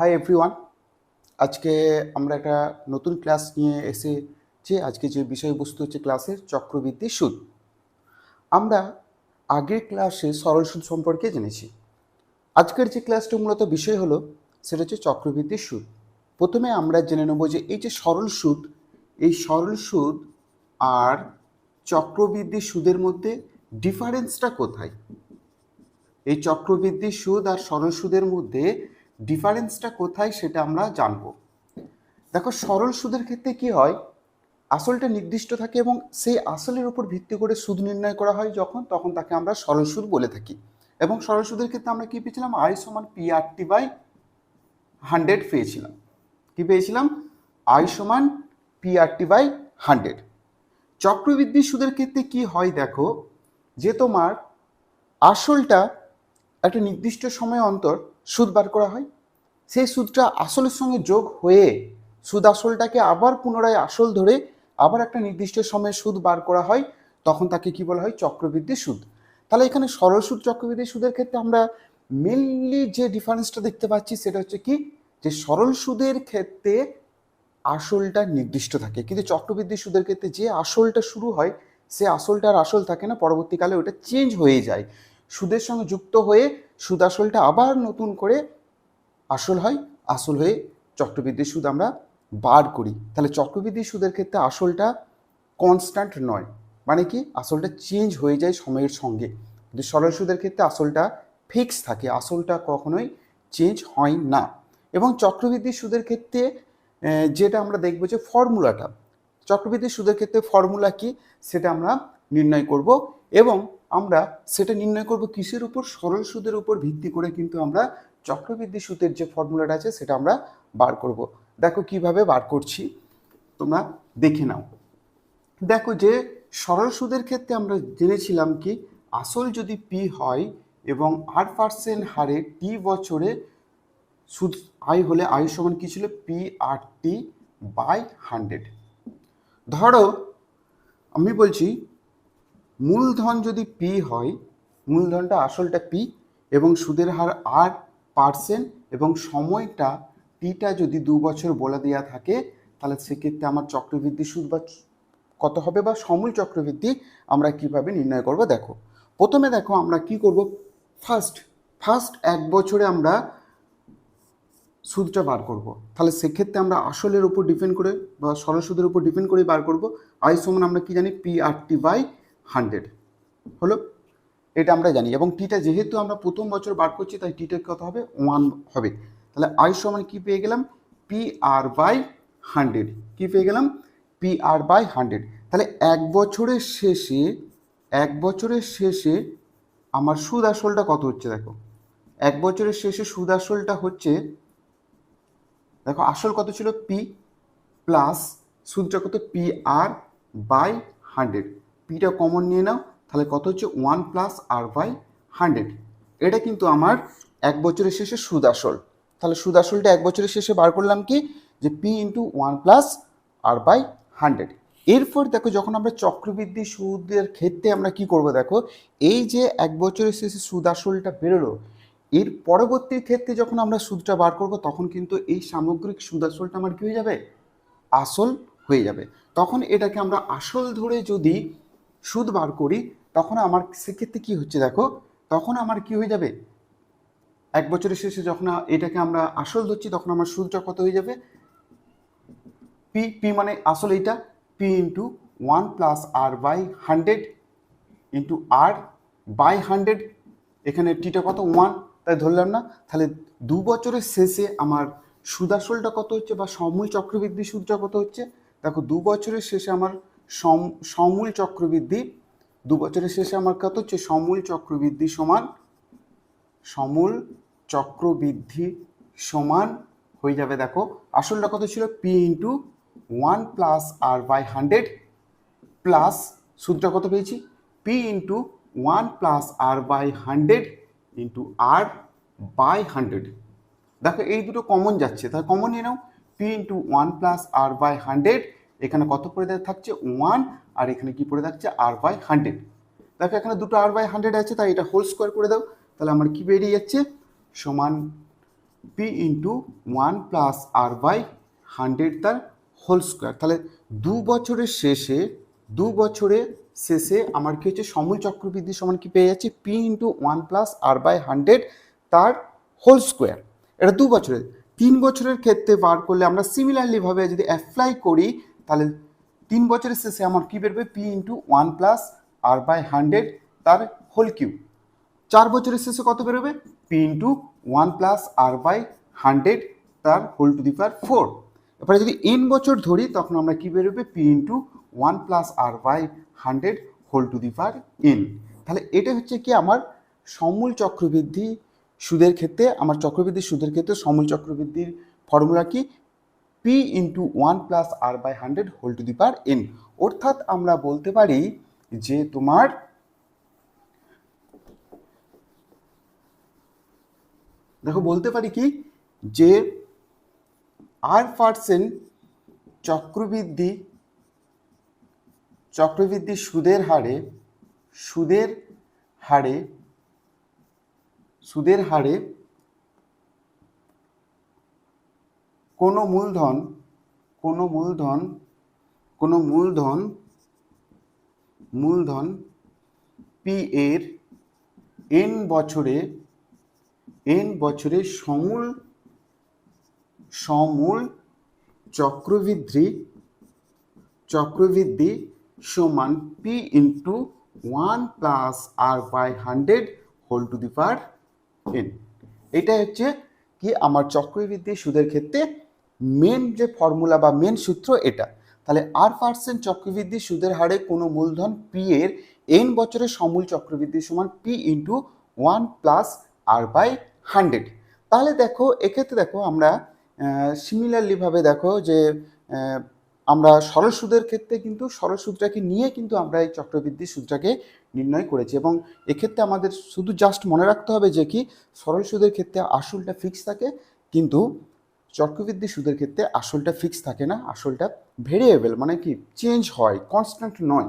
Hi everyone আজকে আমরা একটা নতুন ক্লাস নিয়ে এসেছি। আজকে যে বিষয়বস্তু হচ্ছে ক্লাসের চক্রবৃদ্ধি সুদ। আমরা আগের ক্লাসে সরল সুদ সম্পর্কে জেনেছি। আজকের যে ক্লাসটা মূলত বিষয় হলো, সেটা হচ্ছে চক্রবৃদ্ধি সুদ। প্রথমে আমরা জেনে নেব যে এই যে সরল সুদ, এই সরল সুদ আর চক্রবৃদ্ধি সুদের মধ্যে ডিফারেন্সটা কোথায়? এই চক্রবৃদ্ধি সুদ আর সরল সুদের মধ্যে ডিফারেন্সটা কোথায় সেটা আমরা জানব। দেখো, সরল সুদের ক্ষেত্রে কি হয়? আসলটা নির্দিষ্ট থাকে এবং সেই আসলের উপর ভিত্তি করে সুদ নির্ণয় করা হয় যখন, তখন তাকে আমরা সরল সুদ বলে থাকি। এবং সরল সুদের ক্ষেত্রে আমরা কি পেয়েছিলাম? আই সমান P R T by hundred পেয়েছিলাম। কি পেয়েছিলাম? আই সমান P R T by hundred. চক্রবৃদ্ধি সুদের ক্ষেত্রে কি হয় দেখো, যে তোমার আসলটা একটা নির্দিষ্ট সময় অন্তর সুদ বার করা হয়। সেই সুদটা আসলের সঙ্গে যোগ হয়ে সুদ আসলটাকে আবার পুনরায় আসল ধরে আবার একটা নির্দিষ্ট সময়ে সুদ বার করা হয়, তখন তাকে কি বলা হয়? চক্রবৃদ্ধি সুদ। তাহলে এখানে সরল সুদ, চক্রবৃদ্ধি সুদের ক্ষেত্রে আমরা মেনলি যে ডিফারেন্সটা দেখতে পাচ্ছি সেটা হচ্ছে কি? যে সরল সুদের ক্ষেত্রে আসলটা নির্দিষ্ট থাকে। কিন্তু চক্রবৃদ্ধি সুদের ক্ষেত্রে যে আসলটা শুরু হয়, সে আসলটা আর আসল থাকে না। পরবর্তীকালে ওটা চেঞ্জ হয়ে যায়। সুদের সঙ্গে যুক্ত হয়ে সুদ আসলটা আবার নতুন করে আসল হয়, আসল হয়ে চক্রবৃদ্ধি সুদ আমরা বার করি। তাহলে চক্রবৃদ্ধি সুদের ক্ষেত্রে আসলটা কনস্ট্যান্ট নয়। মানে কি? আসলটা চেঞ্জ হয়ে যায় সময়ের সঙ্গে। কিন্তু সরল সুদের ক্ষেত্রে আসলটা ফিক্স থাকে, আসলটা কখনোই চেঞ্জ হয় না। এবং চক্রবৃদ্ধি সুদের ক্ষেত্রে যেটা আমরা দেখব যে ফর্মুলাটা চক্রবৃদ্ধি সুদের ক্ষেত্রে ফর্মুলা কি? সেটা আমরা নির্ণয় করব এবং আমরা সেটা নির্ণয় করব কিসের উপর? সরল সুদের উপর ভিত্তি করে কিন্তু আমরা চক্রবৃদ্ধি সুদের যে ফর্মুলাটা আছে সেটা আমরা বার করব। দেখো কীভাবে বার করছি। তোমরা দেখে নাও। দেখো যে সরল সুদের ক্ষেত্রে আমরা জেনেছিলাম কি, আসল যদি পি হয় এবং আট পার্সেন্ট হারে টি বছরে সুদ আয় হলে আয় সমান কি ছিল? P R T by hundred ধরো, আমি বলছি মূলধন যদি পি হয়, মূলধনটা আসলটা পি এবং সুদের হার আট পার্সেন্ট এবং সময়টা টিটা যদি দু বছর বলে দেওয়া থাকে, তাহলে সেক্ষেত্রে আমার চক্রবৃদ্ধি সুদ বা কত হবে বা সমূল চক্রবৃদ্ধি আমরা কীভাবে নির্ণয় করব দেখো। প্রথমে দেখো আমরা কি করব? ফার্স্ট ফার্স্ট এক বছরে আমরা সুদটা বার করব। তাহলে সেক্ষেত্রে আমরা আসলের উপর ডিপেন্ড করে বা সরল সুদের উপর ডিপেন্ড করে বার করব। আই সমান আমরা কি জানি? P R T by hundred. হলো? এটা আমরা জানি। এবং টিটা যেহেতু আমরা প্রথম বছর বার করছি, তাই টিটা কত হবে, ওয়ান হবে। তাহলে আই সমান কি পেয়ে গেলাম? P R by hundred. কি পেয়ে গেলাম? P R by hundred. তাহলে এক বছরের শেষে, এক বছরের শেষে আমার সুদ আসলটা কত হচ্ছে দেখো? এক বছরের শেষে সুদ আসলটা হচ্ছে, দেখো আসল কত ছিল? পি প্লাস সুদটা কত? P R by hundred. পিটা কমন নিয়ে নাও, তাহলে কত হচ্ছে? One plus R by hundred এটা কিন্তু আমার এক বছরের শেষে সুদ আসল তাহলে সুদ আসলটা এক বছরের শেষে বার করলাম কি? যে P into one plus R by hundred এরপর দেখো, যখন আমরা চক্রবৃদ্ধি সুদের ক্ষেত্রে আমরা কি করব দেখো? এই যে এক বছরের শেষে সুদ আসলটা বেরোলো, এর পরবর্তী ক্ষেত্রে যখন আমরা সুদটা বার করব, তখন কিন্তু এই সামগ্রিক সুদ আসলটা আমার কি হয়ে যাবে? আসল হয়ে যাবে। তখন এটাকে আমরা আসল ধরে যদি সুদ বার করি, তখন আমার সেক্ষেত্রে কি হচ্ছে দেখো, তখন আমার কি হয়ে যাবে? এক বছরের শেষে যখন এটাকে আমরা আসল ধরছি, তখন আমার সুদটা কত হয়ে যাবে? পি পি মানে আসল এইটা? P into one plus R by hundred into R by hundred এখানে টিটা কত? ওয়ান তাই ধরলাম না? তাহলে দু বছরের শেষে আমার সুদ আসলটা কত হচ্ছে বা সমূল চক্রবৃদ্ধি সুদটা কত হচ্ছে? দেখো দু বছরের শেষে আমার সমূল চক্রবৃদ্ধি, দু বছরের শেষে আমার কত হচ্ছে? সমূল চক্রবৃদ্ধি সমান, সমূল চক্রবৃদ্ধি সমান হয়ে যাবে দেখো। আসলটা কত ছিল? P into one plus R by hundred plus সূত্রটা কত পেয়েছি? P into one plus R by hundred into R by hundred দেখো এই দুটো কমন যাচ্ছে, তাহলে কমন নিয়ে নাও। P into one plus R by hundred এখানে কত দেওয়া থাকছে? ওয়ান আর এখানে কি পড়ে থাকছে? আর বাই হান্ড্রেড দেখো, এখানে দুটো আর বাই হান্ড্রেড আছে, তাই এটা হোল স্কোয়ার করে দাও। তাহলে আমার কি বেরিয়ে যাচ্ছে? সমান P into one plus R by hundred তার হোল স্কোয়ার তাহলে দু বছরের শেষে, দু বছরের শেষে আমার কি হচ্ছে? সময় চক্রবৃদ্ধি সমান কি পেয়ে যাচ্ছে? P into one plus R by hundred তার হোল স্কোয়ার এটা দু বছরের। তিন বছরের ক্ষেত্রে বার করলে আমরা সিমিলারলি ভাবে যদি অ্যাপ্লাই করি তাহলে তিন বছরের শেষে আমার কি বেরোবে P into one plus R by hundred তার হোল কিউ চার বছরের শেষে কত বেরোবে P into one plus R by hundred তার whole to the power four এবারে যদি এন বছর ধরি, তখন আমরা কি বেরোবে P into one plus R by hundred whole to the power N তাহলে এটা হচ্ছে কি আমার সমূল চক্রবৃদ্ধি সুদের ক্ষেত্রে, আমার চক্রবৃদ্ধি সুদের ক্ষেত্রে সমূল চক্রবৃদ্ধির ফর্মুলা কি? P into one plus R by hundred whole to the power N অর্থাৎ আমরা বলতে পারি যে তোমার দেখো বলতে পারি কি? যে আর পার্সেন্ট চক্রবৃদ্ধি চক্রবৃদ্ধি সুদের হারে সুদের হারে সুদের হারে কোনো মূলধন কোনো মূলধন কোনো মূলধন মূলধন পি এর এন বছরে এন বছরে সমূল সমূল চক্রবৃদ্ধি চক্রবৃদ্ধি সমান P into one plus R by hundred whole to the power N এটা হচ্ছে কি আমার চক্রবৃদ্ধি সুদের ক্ষেত্রে মেন যে ফর্মুলা বা মেন সূত্র এটা, তাহলে আর পার্সেন্ট চক্রবৃদ্ধি সুদের হারে কোনো মূলধন পি এর এন বছরের সমূল চক্রবৃদ্ধি সমান P into one plus R by hundred তাহলে দেখো, এক্ষেত্রে দেখো আমরা সিমিলারলিভাবে দেখো যে আমরা সরল সুদের ক্ষেত্রে কিন্তু, সরল সুদটাকে নিয়ে কিন্তু আমরা এই চক্রবৃদ্ধি সুদটাকে নির্ণয় করেছি এবং এক্ষেত্রে আমাদের শুধু জাস্ট মনে রাখতে হবে যে কি, সরল সুদের ক্ষেত্রে আসলটা ফিক্স থাকে, কিন্তু চক্রবৃদ্ধি সুদের ক্ষেত্রে আসলটা ফিক্স থাকে না, আসলটা ভেরিয়েবল মানে কি? চেঞ্জ হয় কনস্ট্যান্ট নয়।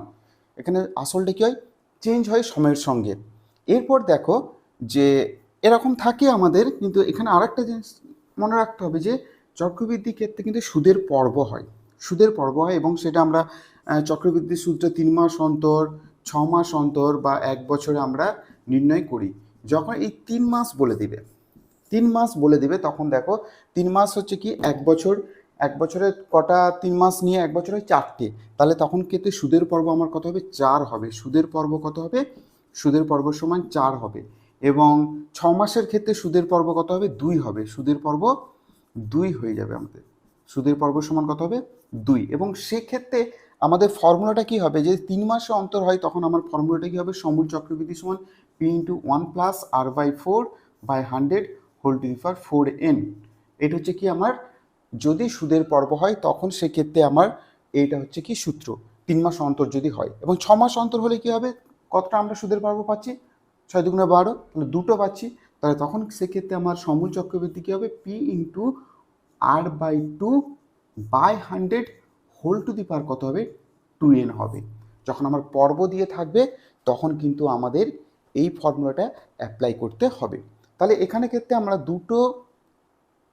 এখানে আসলটা কী হয়? চেঞ্জ হয় সময়ের সঙ্গে। এরপর দেখো যে এরকম থাকে আমাদের, কিন্তু এখানে আরেকটা জিনিস মনে রাখতে হবে যে চক্রবৃদ্ধি ক্ষেত্রে কিন্তু সুদের পর্ব হয়। সুদের পর্ব হয় এবং সেটা আমরা চক্রবৃদ্ধি সুদটা তিন মাস অন্তর, ছ মাস অন্তর বা এক বছরে আমরা নির্ণয় করি। যখন এই তিন মাস বলে দিবে তিন মাস বলে দিবে, তখন দেখো তিন মাস হচ্ছে কি এক বছর, এক বছরে কটা তিন মাস নিয়ে এক বছরে চারটে। তাহলে তখন ক্ষেত্রে সুদের পর্ব আমার কত হবে? চার হবে। সুদের পর্ব কত হবে? সুদের পর্ব সমান চার হবে। এবং ছ মাসের ক্ষেত্রে সুদের পর্ব কত হবে? দুই হবে। সুদের পর্ব দুই হয়ে যাবে আমাদের। সুদের পর্ব সমান কত হবে? দুই। এবং সেক্ষেত্রে আমাদের ফর্মুলাটা কি হবে? যে তিন মাসে অন্তর হয়, তখন আমার ফর্মুলাটা কি হবে? সমূল চক্রবৃদ্ধি সমান P into one plus R by four by hundred whole to the power four N এটা হচ্ছে কি আমার, যদি সুদের পর্ব হয়, তখন সেক্ষেত্রে আমার এইটা হচ্ছে কি সূত্র, তিন মাস অন্তর যদি হয়। এবং ছ মাস অন্তর হলে কি হবে? কতটা আমরা সুদের পর্ব পাচ্ছি? ছয় দুগুণে বারো, তাহলে দুটো পাচ্ছি। তাহলে তখন সেক্ষেত্রে আমার সমূল চক্রবৃদ্ধি কী হবে? P into R by two by hundred whole to the power কত হবে? টু এন হবে। যখন আমার পর্ব দিয়ে থাকবে, তখন কিন্তু আমাদের এই ফর্মুলাটা অ্যাপ্লাই করতে হবে। তাহলে এখানে ক্ষেত্রে আমরা দুটো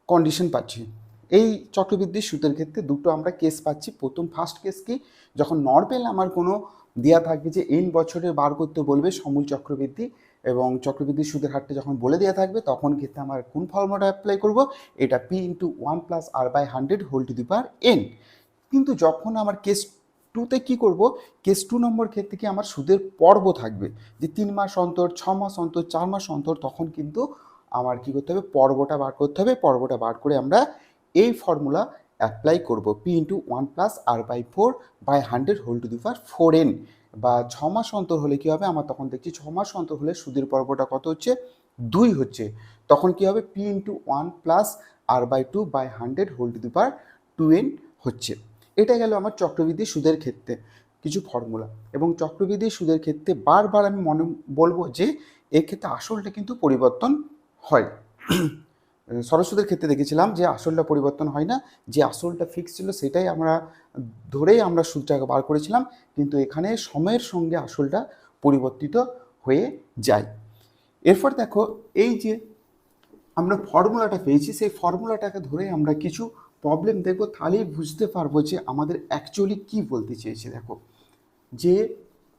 কন্ডিশন পাচ্ছি। এই চক্রবৃদ্ধি সুদের ক্ষেত্রে দুটো আমরা কেস পাচ্ছি। প্রথম ফার্স্ট কেস কি? যখন নর্মেল আমার কোনো দেওয়া থাকবে যে এন বছরে বার করতে বলবে সমূল চক্রবৃদ্ধি এবং চক্রবৃদ্ধি সুদের হারটা যখন বলে দেওয়া থাকবে, তখন ক্ষেত্রে আমার কোন ফর্মুলাটা অ্যাপ্লাই করব? এটা P into one plus R by hundred whole to the power N কিন্তু যখন আমার কেস টুতে কি করব? কেস টু নম্বর ক্ষেত্রে কি আমার সুদের পর্ব থাকবে। যে তিন মাস অন্তর, ছ মাস অন্তর, চার মাস অন্তর, তখন কিন্তু আমার কি করতে হবে? পর্বটা বার করতে হবে। পর্বটা বার করে আমরা এই ফর্মুলা অ্যাপ্লাই করব। P into one plus R by four by hundred whole to the power four N বা ছ মাস অন্তর হলে কি হবে? আমার তখন দেখছি ছ মাস অন্তর হলে সুদের পর্বটা কত হচ্ছে? দুই হচ্ছে। তখন কি হবে? P into one plus R by two by hundred whole to the power two N হচ্ছে। এটা গেল আমার চক্রবৃদ্ধি সুদের ক্ষেত্রে কিছু ফর্মুলা এবং চক্রবৃদ্ধি সুদের ক্ষেত্রে বারবার আমি মনে বলব যে এর ক্ষেত্রে আসলটা কিন্তু পরিবর্তন হয়। সরস্বতীর ক্ষেত্রে দেখেছিলাম যে আসলটা পরিবর্তন হয় না, যে আসলটা ফিক্স ছিল সেটাই আমরা ধরেই আমরা সুদটাকে বার করেছিলাম, কিন্তু এখানে সময়ের সঙ্গে আসলটা পরিবর্তিত হয়ে যায়। এরপর দেখো এই যে আমরা ফর্মুলাটা পেয়েছি, সেই ফর্মুলাটাকে ধরে আমরা কিছু প্রবলেম দেখব, তাহলেই বুঝতে পারব যে আমাদের অ্যাকচুয়ালি কি বলতে চেয়েছে, দেখো। যে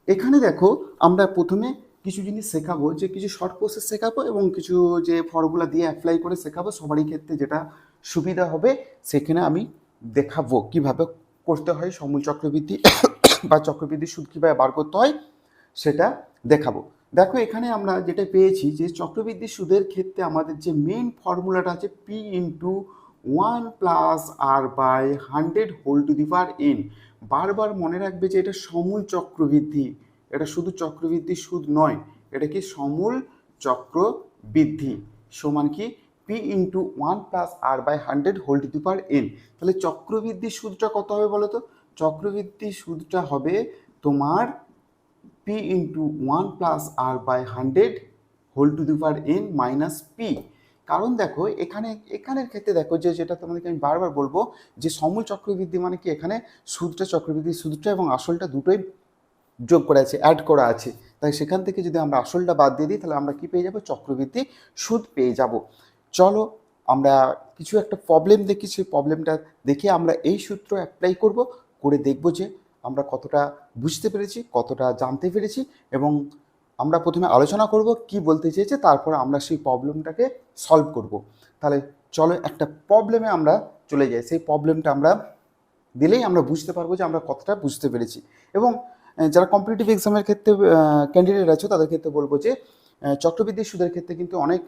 এখানে দেখো, আমরা প্রথমে কিছু জিনিস শেখাবো, যে কিছু শর্ট প্রসেস শেখাবো এবং কিছু যে ফর্মুলা দিয়ে অ্যাপ্লাই করে শেখাবো, সবারই ক্ষেত্রে যেটা সুবিধা হবে, সেখানে আমি দেখাবো কীভাবে করতে হয়, সমূল চক্রবৃদ্ধি বা চক্রবৃদ্ধি সুদ কীভাবে বার করতে হয়, সেটা দেখাবো। দেখো, এখানে আমরা যেটা পেয়েছি যে চক্রবৃদ্ধি সুদের ক্ষেত্রে আমাদের যে মেন ফর্মুলাটা আছে P into one plus R by hundred whole to the power N. বারবার মনে রাখবে যে এটা সমূল চক্রবৃদ্ধি। এটা শুধু চক্রবৃদ্ধি সুদ নয়, এটা কি সমূল চক্রবৃদ্ধি। সমান কি? P into one plus R by hundred whole to the power N তাহলে চক্রবৃদ্ধি সুদটা কত হবে বলো তো চক্রবৃদ্ধি সুদটা হবে তোমার P into one plus R by hundred whole to the power N minus P কারণ দেখো, এখানে, এখানের ক্ষেত্রে দেখো যে, যেটা তোমাদেরকে আমি বারবার বলব যে, সমূল চক্রবৃদ্ধি মানে কি? এখানে সুদটা চক্রবৃদ্ধি সুদটা এবং আসলটা দুটোই যোগ করা আছে অ্যাড করা আছে। তাই সেখান থেকে যদি আমরা আসলটা বাদ দিয়ে দিই, তাহলে আমরা কি পেয়ে যাব? চক্রবৃদ্ধি সুদ পেয়ে যাব। চলো, আমরা কিছু একটা প্রবলেম দেখি, সেই প্রবলেমটা দেখে আমরা এই সূত্র অ্যাপ্লাই করব, করে দেখব যে আমরা কতটা বুঝতে পেরেছি, কতটা জানতে পেরেছি এবং আমরা প্রথমে আলোচনা করব কি বলতে চেয়েছে, তারপর আমরা সেই প্রবলেমটাকে সলভ করব। তাহলে চলো একটা প্রবলেমে আমরা চলে যাই। সেই প্রবলেমটা আমরা দিলেই আমরা বুঝতে পারব যে আমরা কতটা বুঝতে পেরেছি। এবং যারা কম্পিটিটিভ এক্সামের ক্ষেত্রে ক্যান্ডিডেট আছে, তাদের ক্ষেত্রে বলব যে চক্রবৃদ্ধি সুদের ক্ষেত্রে কিন্তু অনেক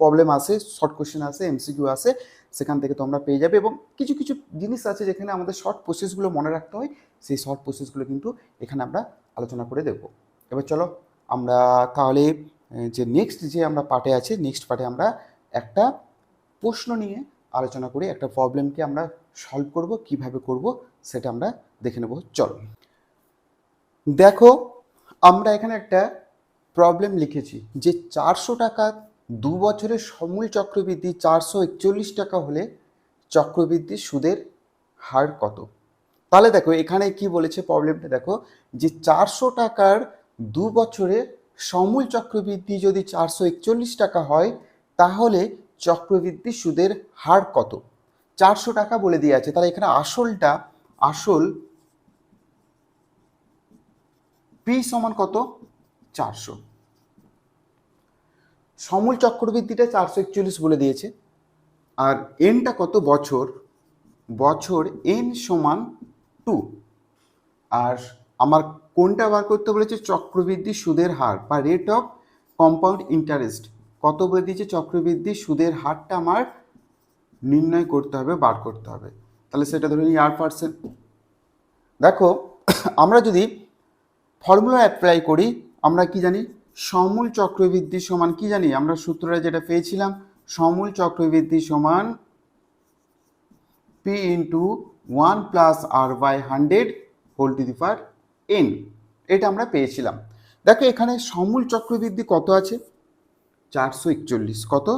প্রবলেম আসে শর্ট কোশ্চেন আসে এমসিকিউ আসে সেখান থেকে তোমরা পেয়ে যাবে। এবং কিছু কিছু জিনিস আছে যেখানে আমাদের শর্ট প্রসেসগুলো মনে রাখতে হয়, সেই শর্ট প্রসেসগুলো কিন্তু এখানে আমরা আলোচনা করে দেখব। এবার চলো আমরা তাহলে যে নেক্সট যে আমরা পার্টে আছে নেক্সট পার্টে আমরা একটা প্রশ্ন নিয়ে আলোচনা করি, একটা প্রবলেমকে আমরা সলভ করব, কীভাবে করব, সেটা আমরা দেখে নেব। চলো। দেখো, আমরা এখানে একটা প্রবলেম লিখেছি যে চারশো টাকা দু বছরের সমূল চক্রবৃদ্ধি চারশো একচল্লিশ টাকা হলে চক্রবৃদ্ধি সুদের হার কত? তাহলে দেখো, এখানে কি বলেছে প্রবলেমটা দেখো, যে চারশো টাকার দু বছরে সমূল চক্রবৃদ্ধি যদি চারশো একচল্লিশ টাকা হয়, তাহলে চক্রবৃদ্ধি সুদের হার কত? চারশো টাকা বলে দিয়ে আছে। তাহলে এখানে আসলটা, আসল পি সমান কত? চারশো। সমূল চক্রবৃদ্ধিটা চারশো একচল্লিশ বলে দিয়েছে। আর এনটা কত? বছর। বছর এন সমান টু আর আমার কোনটা বার করতে বলেছে? চক্রবৃদ্ধি সুদের হার বা রেট অফ কম্পাউন্ড ইন্টারেস্ট কত বলে দিয়েছে? চক্রবৃদ্ধি সুদের হারটা আমার নির্ণয় করতে হবে, বার করতে হবে। তাহলে সেটা ধরে নিই আর পার্সেন্ট দেখো, আমরা যদি ফর্মুলা অ্যাপ্লাই করি, আমরা কি জানি? সমূল চক্রবৃদ্ধি সমান কি জানি? আমরা সূত্রটা যেটা পেয়েছিলাম সমূল চক্রবৃদ্ধি সমান P into one plus R by hundred whole to the power N এটা আমরা পেয়েছিলাম। দেখো এখানে সমূল চক্রবৃদ্ধি কত আছে? চারশো একচল্লিশ। কত?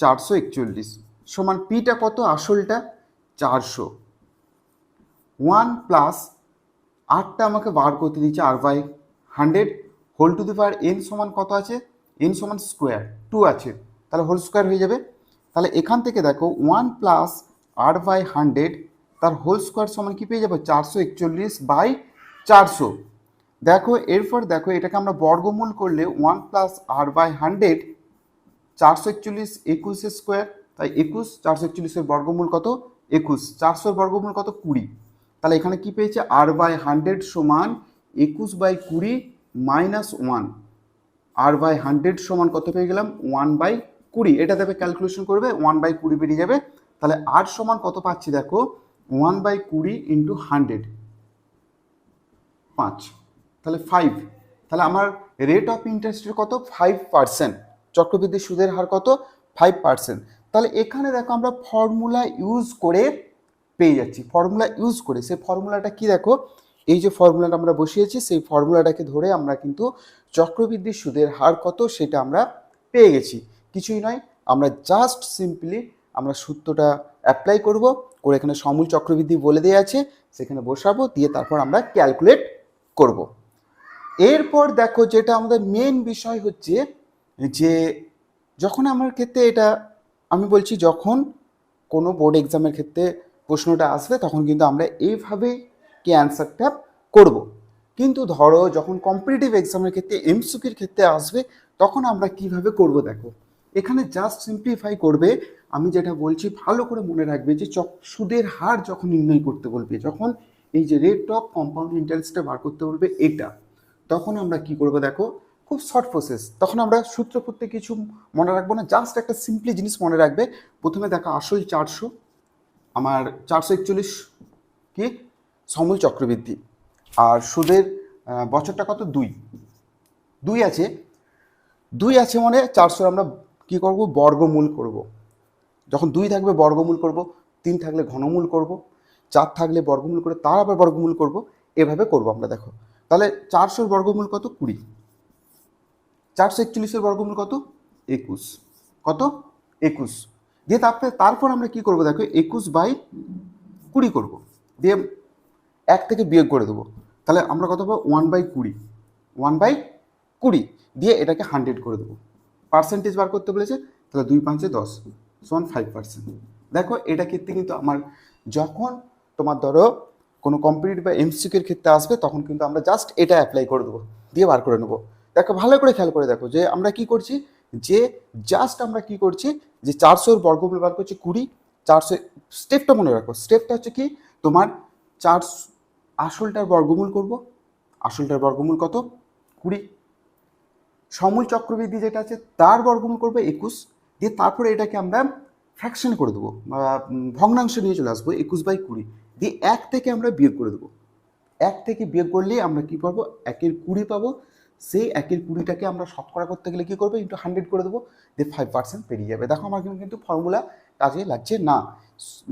চারশো একচল্লিশ। সমান পিটা কত? আসলটা চারশো। ওয়ান প্লাস আটটা আমাকে বার করতে দিচ্ছে R by hundred. Whole to the power N সমান কত আছে? এন সমান স্কোয়ার। টু আছে। তাহলে হোল স্কোয়ার হয়ে যাবে। তাহলে এখান থেকে দেখো, one plus R by hundred, তার হোল স্কোয়ার সমান কি পেয়ে যাব? চারশো একচল্লিশ বাই চারশো। দেখো, এরপর দেখো, এটাকে আমরা বর্গমূল করলে one plus r by hundred চারশো একচল্লিশ একুশের স্কোয়ার, তাই একুশ, চারশো একচল্লিশের বর্গমূল কত? একুশ। চারশোর বর্গমূল কত? কুড়ি। তাহলে এখানে কি পেয়েছে? আর বাই হান্ড্রেড সমান একুশ বাই কুড়ি minus one. R by hundred সমান কত পেয়ে গেলাম? ওয়ান বাই কুড়ি। এটা দেবে ক্যালকুলেশন করবে, ওয়ান বাই কুড়ি বেরিয়ে যাবে। তাহলে আর সমান কত পাচ্ছি দেখো? ওয়ান বাই কুড়ি ইন্টু হান্ড্রেড। পাঁচ, তাহলে ফাইভ তাহলে আমার রেট অফ ইন্টারেস্টের কত? ফাইভ পার্সেন্ট চক্রবৃদ্ধি সুদের হার কত? ফাইভ পার্সেন্ট তাহলে এখানে দেখো আমরা ফর্মুলা ইউজ করে পেয়ে যাচ্ছি ফর্মুলা ইউজ করে, সেই ফর্মুলাটা কি দেখো? এই যে ফর্মুলাটা আমরা বসিয়েছি, সেই ফর্মুলাটাকে ধরে আমরা কিন্তু চক্রবৃদ্ধি সুদের হার কত সেটা আমরা পেয়ে গেছি, কিছুই নয়, আমরা জাস্ট সিম্পলি আমরা সূত্রটা অ্যাপ্লাই করব, করে এখানে সমূল চক্রবৃদ্ধি বলে দেওয়া আছে, সেখানে বসাবো, দিয়ে তারপর আমরা ক্যালকুলেট করব। এরপর দেখো যেটা আমাদের মেন বিষয় হচ্ছে যে যখন আমার ক্ষেত্রে এটা, আমি বলছি যখন কোনো বোর্ড এক্সামের ক্ষেত্রে প্রশ্নটা আসবে তখন কিন্তু আমরা এইভাবেই কি অ্যান্সারটা করব। কিন্তু ধরো যখন কম্পিটিটিভ এক্সামের ক্ষেত্রে এমসিকিউর ক্ষেত্রে আসবে তখন আমরা কীভাবে করব দেখো। এখানে জাস্ট সিম্পলিফাই করবে, আমি যেটা বলছি ভালো করে মনে রাখবে যে সুদের হার যখন নির্ণয় করতে বলবে, যখন এই যে রেট অফ কম্পাউন্ড ইন্টারেস্টটা বার করতে বলবে এটা। তখন আমরা কি করব দেখো? খুব শর্ট প্রসেস তখন আমরা সূত্র করতে কিছু মনে রাখব না জাস্ট একটা সিম্পলি জিনিস মনে রাখবে। প্রথমে দেখো আসল চারশো, আমার চারশো একচল্লিশ কি? সমল চক্রবৃদ্ধি। আর সুদের বছরটা কত? দুই। দুই আছে। দুই আছে মানে চারশোর আমরা কি করব? বর্গমূল করব। যখন দুই থাকবে, বর্গমূল করব। তিন থাকলে ঘনমূল করব। চার থাকলে বর্গমূল করে তার আবার বর্গমূল করব, এভাবে করব আমরা, দেখো। তাহলে চারশোর বর্গমূল কত? কুড়ি। চারশো একচল্লিশের বর্গমূল কত? একুশ। কত? একুশ। দিয়ে তারপরে, তারপর আমরা কি করব, দেখো, একুশ বাই কুড়ি করব। দিয়ে এক থেকে বিয়োগ করে দেবো। তাহলে আমরা কত পাবো? ওয়ান বাই কুড়ি। ওয়ান বাই কুড়ি। দিয়ে এটাকে হান্ড্রেড করে দেবো। পার্সেন্টেজ বার করতে বলেছে, তাহলে দুই পাঁচে দশ। সমান ফাইভ পার্সেন্ট দেখো, এটা ক্ষেত্রে কিন্তু আমার যখন তোমার ধরো কোনো কম্পিটিটিভ বা এমসিকিউর ক্ষেত্রে আসবে, তখন কিন্তু আমরা জাস্ট এটা অ্যাপ্লাই করে দেবো, দিয়ে বার করে নেব। দেখো, ভালো করে খেয়াল করে দেখো যে আমরা কি করছি? যে জাস্ট আমরা কি করছি? যে চারশোর বর্গমূল বার করছি কুড়ি, চারশো স্টেপটা মনে রাখো স্টেপটা হচ্ছে কি? তোমার চার আসলটার বর্গমূল করব, আসলটার বর্গমূল কত? কুড়ি। সমূল চক্রবৃদ্ধি যেটা আছে, তার বর্গমূল করব একুশ, দিয়ে তারপরে এটাকে আমরা ফ্র্যাকশন করে দেবো ভগ্নাংশ নিয়ে চলে আসব একুশ বাই কুড়ি। দিয়ে এক থেকে আমরা বিয়োগ করে দেবো। এক থেকে বিয়োগ করলে আমরা কি পাবো? একের কুড়ি পাবো। সেই একের কুড়িটাকে আমরা শতকরা করতে গেলে কি করব? ইন্টু হান্ড্রেড করে দেবো। দিয়ে ফাইভ পার্সেন্ট পেরিয়ে যাবে। দেখো আমার কিন্তু ফর্মুলা কাজে লাগছে না।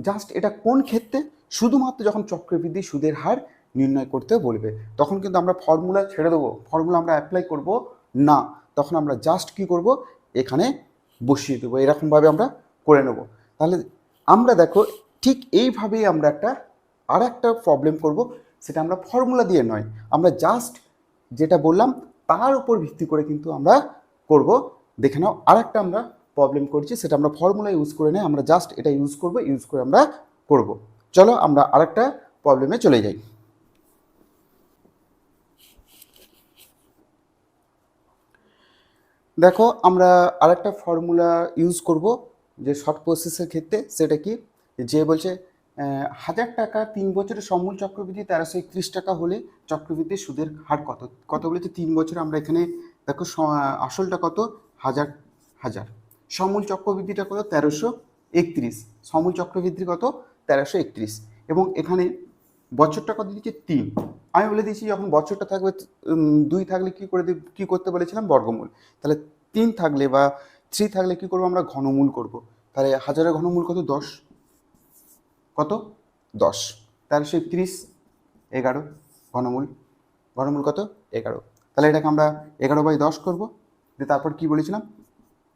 জাস্ট এটা কোন ক্ষেত্রে? শুধুমাত্র যখন চক্রবৃদ্ধি সুদের হার নির্ণয় করতে বলবে, তখন কিন্তু আমরা ফর্মুলা ছেড়ে দেবো। ফর্মুলা আমরা অ্যাপ্লাই করব না। তখন আমরা জাস্ট কি করব? এখানে বসিয়ে দেবো। এরকমভাবে আমরা করে নেব। তাহলে আমরা দেখো ঠিক এইভাবেই আমরা একটা আর একটা প্রবলেম করব, সেটা আমরা ফর্মুলা দিয়ে নয়। আমরা জাস্ট যেটা বললাম, তার উপর ভিত্তি করে কিন্তু আমরা করব। দেখে নাও আর একটা আমরা প্রবলেম করছি, সেটা আমরা ফর্মুলা ইউজ করে নেই, আমরা জাস্ট এটা ইউজ করব ইউজ করে আমরা করব। চলো আমরা আরেকটা প্রবলেমে চলে যাই। দেখো, আমরা আরেকটা ফর্মুলা ইউজ করব, যে শর্ট প্রসেসের ক্ষেত্রে, সেটা কি? যে বলছে হাজার টাকা তিন বছরের সমূল চক্রবৃদ্ধি তেরোশো একত্রিশ টাকা হলে চক্রবৃদ্ধি সুদের হার কত? কত বলেছে তিন বছর আমরা এখানে দেখো আসলটা কত? হাজার হাজার। সমূল চক্রবৃদ্ধিটা কত? তেরোশো একত্রিশ। সমূল চক্রবৃদ্ধি কত? তেরোশো একত্রিশ। এবং এখানে বছরটা কত দিচ্ছে? তিন। আমি বলে দিয়েছি, যখন বছরটা থাকবে দুই থাকলে কি করে কি করতে বলেছিলাম? বর্গমূল। তাহলে তিন থাকলে বা থ্রি থাকলে কি করব আমরা ঘনমূল করব। তাহলে হাজারের ঘনমূল কত? দশ। কত? দশ। তেরোশো একত্রিশ এগারো, ঘনমূল। ঘনমূল কত? এগারো। তাহলে এটাকে আমরা এগারো বাই দশ করব। দিয়ে তারপর কি বলেছিলাম?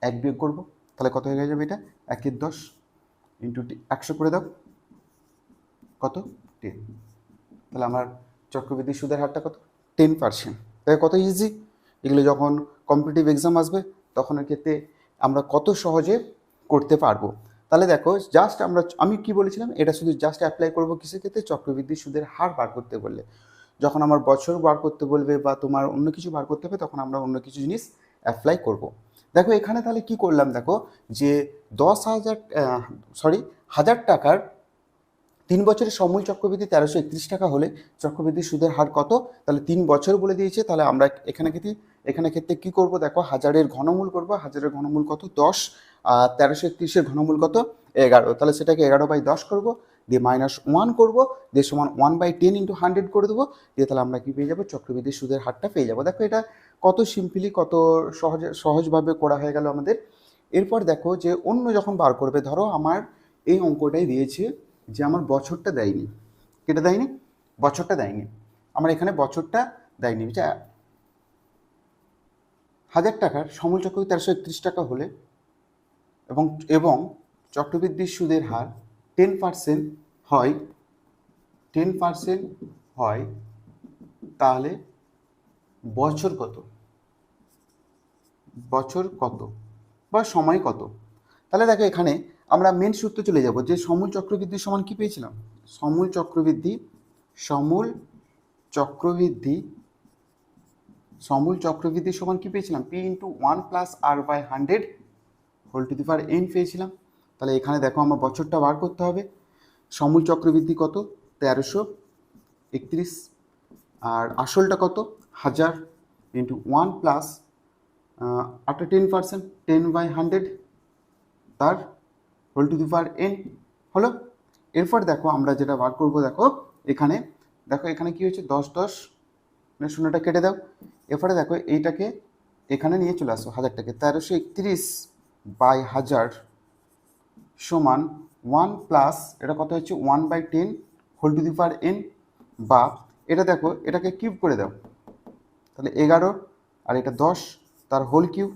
এক বিয়োগ করব। তাহলে কত হয়ে যাবে এটা? একের দশ ইন্টু একশো করে দাও। কত? টেন তাহলে আমার চক্রবৃদ্ধি সুদের হারটা কত? টেন পার্সেন্ট তাই কত ইজি এগুলো যখন কম্পিটিটিভ এক্সাম আসবে, তখন এর ক্ষেত্রে আমরা কত সহজে করতে পারব? তাহলে দেখো জাস্ট আমরা, আমি কি বলেছিলাম? এটা শুধু জাস্ট অ্যাপ্লাই করব কিসের ক্ষেত্রে? চক্রবৃদ্ধি সুদের হার বার করতে বললে। যখন আমার বছর বার করতে বলবে বা তোমার অন্য কিছু বার করতে হবে, তখন আমরা অন্য কিছু জিনিস অ্যাপ্লাই করব। দেখো, এখানে তাহলে কি করলাম দেখো, যে দশ হাজার সরি হাজার টাকার তিন বছরের সমূল চক্রবৃদ্ধি তেরোশো একত্রিশ টাকা হলে চক্রবৃদ্ধি সুদের হার কত? তাহলে তিন বছর বলে দিয়েছে, তাহলে আমরা এখানে ক্ষেত্রে এখানে ক্ষেত্রে কী করব? দেখো, হাজারের ঘনমূল করব। হাজারের ঘনমূল কত? দশ। আর তেরোশো একত্রিশের ঘনমূল কত? এগারো। তাহলে সেটাকে এগারো বাই দশ করব। দিয়ে মাইনাস ওয়ান করব। দিয়ে সমান one by ten into hundred করে দেবো। দিয়ে তাহলে আমরা কী পেয়ে যাব? চক্রবৃদ্ধি সুদের হারটা পেয়ে যাব। দেখো, এটা কত সিম্পলি কত সহজে, সহজভাবে করা হয়ে গেল আমাদের। এরপর দেখো যে অন্য যখন বার করবে, ধরো আমার এই অঙ্কটাই দিয়েছে যে আমার বছরটা দেয়নি। কেটে দেয়নি? বছরটা দেয়নি। আমার এখানে বছরটা দেয়নি। হাজার টাকার সমূল চক্রবৃদ্ধি তেরোশো একত্রিশ টাকা হলে এবং এবং চক্রবৃদ্ধির সুদের হার টেন পার্সেন্ট হয় টেন পার্সেন্ট হয়, তাহলে বছর কত? বছর কত? বা সময় কত? তাহলে দেখো এখানে আমরা মেন সূত্রে চলে যাব যে সমূল চক্রবৃদ্ধি সমান কি পেয়েছিলাম? সমূল চক্রবৃদ্ধি সমূল চক্রবৃদ্ধি সমূল চক্রবৃদ্ধি সমান কি পেয়েছিলাম? P into one plus r by hundred whole to the power n পেয়েছিলাম। তাহলে এখানে দেখো আমার বছরটা বার করতে হবে। সমূল চক্রবৃদ্ধি কত? তেরোশো একত্রিশ। আর আসলটা কত? হাজার ইন্টু ওয়ান প্লাস আটটা ten percent ten by hundred তার whole to the power n হলো। এরপর দেখো আমরা যেটা বার করব, দেখো, এখানে দেখো এখানে কি হয়েছে? দশ দশ মানে শূন্যটা কেটে দাও। এরপরে দেখো এইটাকে এখানে নিয়ে চলে আসো হাজারটাকে। তেরোশো একত্রিশ বাই হাজার সমান ওয়ান প্লাস এটা কত হচ্ছে? One by ten whole to the power n বা এটা দেখো এটাকে কিউব করে দাও। তাহলে এগারো আর এটা দশ, তার হোল কিউব।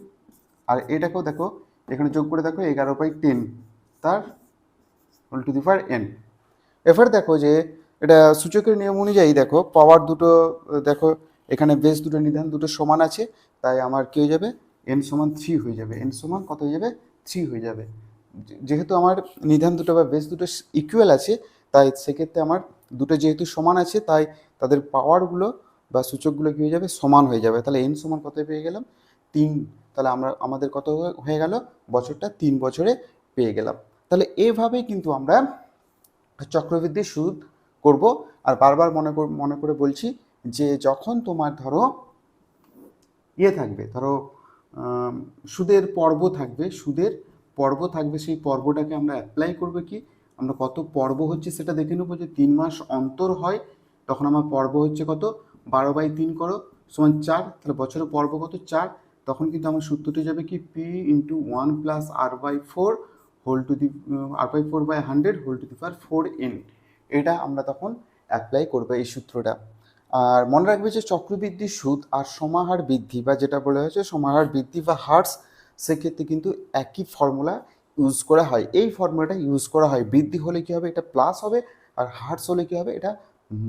আর এটাকেও দেখো এখানে যোগ করে দেখো এগারো বাই টেন, তার whole to the power n. এবার দেখো যে এটা সূচকের নিয়ম অনুযায়ী দেখো পাওয়ার দুটো, দেখো, এখানে বেস দুটো নিধান দুটো সমান আছে, তাই আমার কী হয়ে যাবে? এন সমান থ্রি হয়ে যাবে। এন সমান কত হয়ে যাবে? থ্রি হয়ে যাবে। যেহেতু আমার নিধান দুটো বা বেস দুটো ইকুয়াল আছে, তাই সেক্ষেত্রে আমার দুটো যেহেতু সমান আছে, তাই তাদের পাওয়ারগুলো বা সূচকগুলো কী হয়ে যাবে? সমান হয়ে যাবে। তাহলে এন সমান কত পেয়ে গেলাম? তিন। তাহলে আমরা, আমাদের কত হয়ে- হয়ে গেল? বছরটা তিন বছরে পেয়ে গেলাম। তাহলে এভাবেই কিন্তু আমরা চক্রবৃদ্ধি সুদ করব। আর বারবার মনে মনে করে বলছি যে যখন তোমার ধরো ইয়ে থাকবে, ধরো সুদের পর্ব থাকবে, সুদের পর্ব থাকবে, সেই পর্বটাকে আমরা অ্যাপ্লাই করবে কি? আমরা কত পর্ব হচ্ছে সেটা দেখে নেব যে তিন মাস অন্তর হয়, তখন আমার পর্ব হচ্ছে কত? বারো বাই তিন করো, সমান চার, তাহলে বছরের পর্ব কত? চার, তখন কিন্তু আমার সূত্রটি যাবে কি? P into one plus r by four whole to the r by four by hundred whole to the power four n এটা আমরা তখন অ্যাপ্লাই করব এই সূত্রটা। আর মনে রাখবে যে চক্রবৃদ্ধি সুদ আর সমাহার বৃদ্ধি বা যেটা বলা হয়েছে সমাহার বৃদ্ধি বা হার্স, সেক্ষেত্রে কিন্তু একই ফর্মুলা ইউজ করা হয়। এই ফর্মুলাটা ইউজ করা হয়। বৃদ্ধি হলে কী হবে? এটা প্লাস হবে আর হার্স হলে কী হবে? এটা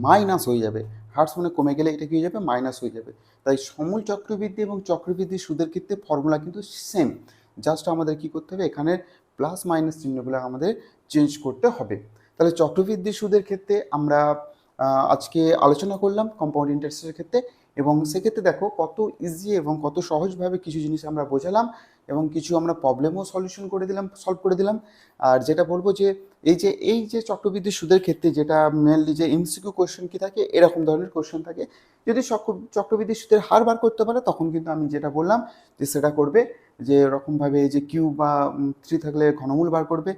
মাইনাস হয়ে যাবে। হার্স মানে কমে গেলে এটা কী হয়ে যাবে? মাইনাস হয়ে যাবে। তাই সমূল চক্রবৃদ্ধি এবং চক্রবৃদ্ধি সুদের ক্ষেত্রে ফর্মুলা কিন্তু সেম জাস্ট আমাদের কী করতে হবে? এখানে প্লাস মাইনাস চিহ্নগুলো আমাদের চেঞ্জ করতে হবে। তাহলে চক্রবৃদ্ধি সুদের ক্ষেত্রে আমরা আজকে আলোচনা করলাম কম্পাউন্ড ইন্টারেস্টের ক্ষেত্রে এবং সেক্ষেত্রে দেখো কত ইজি এবং কত সহজভাবে কিছু জিনিস আমরা বোঝালাম এবং কিছু আমরা প্রবলেমও সলিউশন করে দিলাম সলভ করে দিলাম। আর যেটা বলব যে এই যে এই যে চক্রবৃদ্ধি সুদের ক্ষেত্রে যেটা মেনলি যে এমসিকিউ কোয়েশ্চেন কি থাকে, এরকম ধরনের কোয়েশ্চেন থাকে। যদি চক্রবৃদ্ধি সুদের হার বার করতে পারে, তখন কিন্তু আমি যেটা বললাম যে সেটা করবে। যে এরকমভাবে এই যে কিউ বা থ্রি থাকলে ঘনমূল বার করবে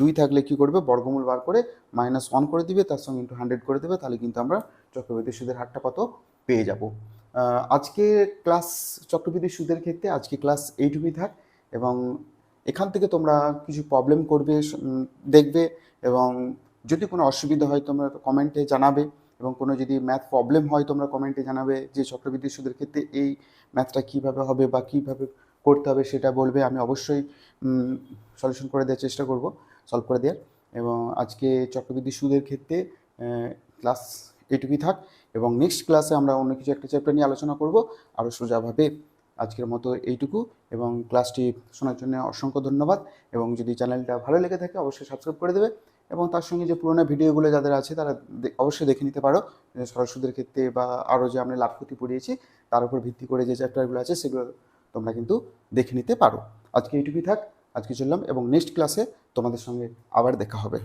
দুই থাকলে কি করবে? বর্গমূল বার করে মাইনাস ওয়ান করে দিবে, তার সঙ্গে ইন্টু হান্ড্রেড করে দেবে, তাহলে কিন্তু আমরা চক্রবৃদ্ধি সুদের হারটা কত পেয়ে যাব। আজকে ক্লাস চক্রবৃদ্ধি সুদের ক্ষেত্রে আজকে ক্লাস এইটুকুই থাক এবং এখান থেকে তোমরা কিছু প্রবলেম করবে দেখবে এবং যদি কোনো অসুবিধা হয় তোমরা কমেন্টে জানাবে এবং কোনো যদি ম্যাথ প্রবলেম হয় তোমরা কমেন্টে জানাবে যে চক্রবৃদ্ধি সুদের ক্ষেত্রে এই ম্যাথটা কীভাবে হবে বা কীভাবে করতে হবে সেটা বলবে, আমি অবশ্যই সলিউশন করে দেওয়ার চেষ্টা করব সলভ করে দেওয়ার। এবং আজকে চক্রবৃদ্ধি সুদের ক্ষেত্রে ক্লাস এইটুকুই থাক এবং নেক্সট ক্লাসে আমরা অন্য কিছু একটা চ্যাপ্টার নিয়ে আলোচনা করব আরও সোজাভাবে আজকের মতো এইটুকু। এবং ক্লাসটি শোনার জন্য অসংখ্য ধন্যবাদ। এবং যদি চ্যানেলটা ভালো লেগে থাকে, অবশ্যই সাবস্ক্রাইব করে দেবে। এবং তার সঙ্গে যে পুরোনো ভিডিওগুলো যাদের আছে, তারা অবশ্যই দেখে নিতে পারো। সুদের ক্ষেত্রে বা আরও যে আমরা লাভ ক্ষতি পড়িয়েছি, তার উপর ভিত্তি করে যে চ্যাপ্টারগুলো আছে, সেগুলো তোমরা কিন্তু দেখে নিতে পারো। আজকে এইটুকুই থাক, আজকে চললাম এবং নেক্সট ক্লাসে তোমাদের সঙ্গে আবার দেখা হবে।